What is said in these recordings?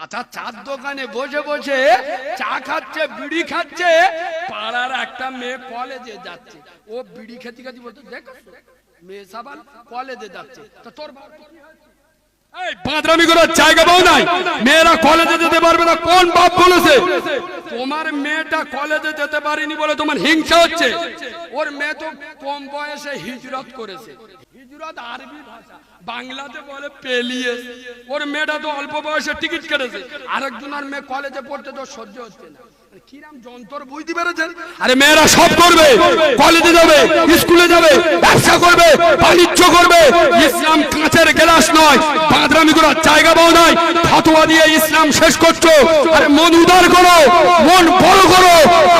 চাচা চার দোকানে বসে বসে চা খাচ্ছে বিড়ি খাচ্ছে পাড়ার একটা মেয়ে কলেজে যাচ্ছে। ও বিড়ি খেতে খেতে বলতো দেখো মেয়ে সাবাল কলেজে যাচ্ছে। তা তোর বাবা কি হয়েছে? এই বাদরামি করার জায়গা পাও নাই। মেয়েরা কলেজে যেতে পারবে না কোন বাপ বলেছে তোমার মেয়েটা কলেজে যেতে পারেনি বলে তোমার হিংসা হচ্ছে। ওর মেয়ে তো কম বয়সে হিজরত করেছে। বাংলাতে বলে পেলিয়ে। ওর মেয়েটা তো অল্প বয়সে টিকিট কেটেছে। আরেকজন আর মেয়ে কলেজে পড়তে তো সহ্য হচ্ছে না। কিরাম যন্ত্র বুঝতে পেরেছেন? আরে মেয়েরা সব করবে কলেজে যাবে স্কুলে যাবে ব্যবসা করবে বাণিজ্য করবে। ইসলাম কাঁচের গ্লাস নয় বাদরামি করার জায়গা পাও ফতোয়া দিয়ে ইসলাম শেষ করছ। আরে মন উদার করো মন বড় করো।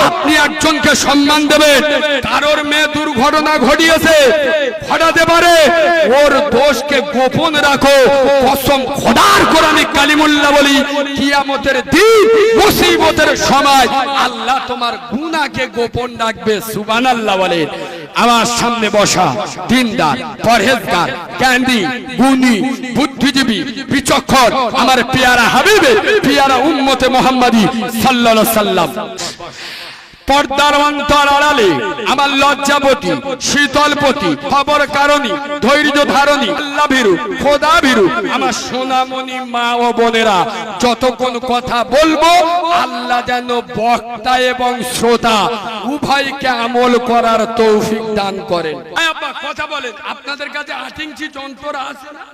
আপনি একজনকে সম্মান দেবেন কারোর মেয়ে দুর্ঘটনা ঘটিয়েছে ঘটাতে পারে। ওর দোষকে গোপন রাখো। কসম খোদার কোরআনে কালিমুল্লাহ বলি কিয়ামতের দিন মুসিবতের সময় আল্লাহ তোমার গুণাকে গোপন রাখবে সুবান আল্লাহ বলে। আমার সামনে বসা দিনদার পরহেজগার ক্যান্ডি গুণী বুদ্ধিজীবী বিচক্ষণ আমার পেয়ারা হাবিবে পিয়ারা উম্মতে মোহাম্মদী সাল্লাহ সাল্লাম। পর্দার অন্তর আড়ালে, আমার লজ্জাপতি, শীতলপতি, খবর কারণী, ধৈর্য ধারণী আল্লাহ ভীরু খোদা ভীরু আমার সোনামণি মা ও বোনেরা, যতক্ষণ কথা বলব, আল্লাহ যেন বক্তা এবং শ্রোতা উভয়কে আমল করার তৌফিক দান করেন। কথা বলেন, আপনাদের কাছে আট ইঞ্চি যন্ত্র আছে না?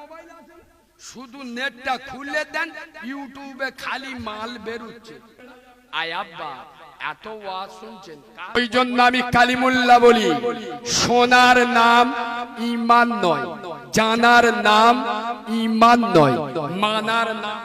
মোবাইল আছে শুধু নেটটা খুলে দেন, ইউটিউবে খালি মাল বেরুচ্ছে। আয় আব্বা এত ওয়াজ শুনছেন? ওই জন্য আমি কালিমুল্লাহ বলি সোনার নাম ইমান নয় জানার নাম ইমান নয় মানার নাম